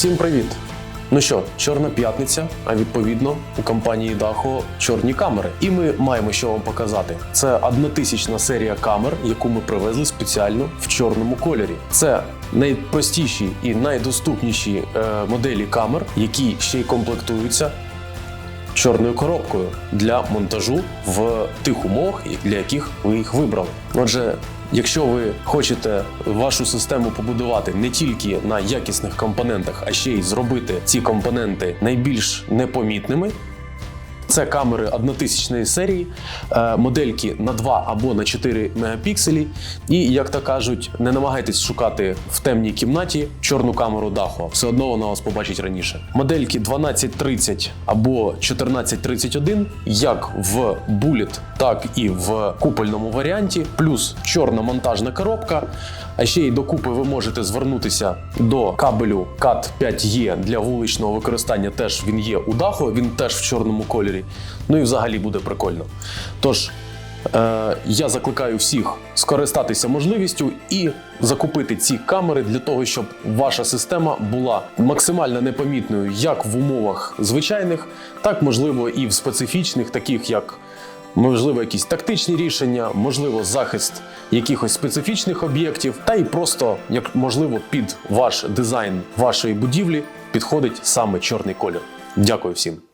Всім привіт! Ну що, чорна п'ятниця, а відповідно у компанії Дахо чорні камери. І ми маємо що вам показати. Це однотисячна серія камер, яку ми привезли спеціально в чорному кольорі. Це найпростіші і найдоступніші е, моделі камер, які ще й комплектуються чорною коробкою для монтажу в тих умовах, для яких ви їх вибрали. Отже, якщо ви хочете вашу систему побудувати не тільки на якісних компонентах, а ще й зробити ці компоненти найбільш непомітними. Це камери однотисячної серії, е, модельки на 2 або на 4 мегапікселі. І, як то кажуть, не намагайтесь шукати в темній кімнаті чорну камеру даху. Все одно вона вас побачить раніше. Модельки 1230 або 1431, як в Bullet, так і в купольному варіанті, плюс чорна монтажна коробка. А ще й докупи ви можете звернутися до кабелю CAT 5E для вуличного використання. Теж він є у даху, він теж в чорному кольорі. Ну і взагалі буде прикольно. Тож е, я закликаю всіх скористатися можливістю і закупити ці камери для того, щоб ваша система була максимально непомітною як в умовах звичайних, так можливо і в специфічних, таких як можливо, якісь тактичні рішення, можливо, захист якихось специфічних об'єктів, та й просто як можливо під ваш дизайн вашої будівлі підходить саме чорний колір. Дякую всім.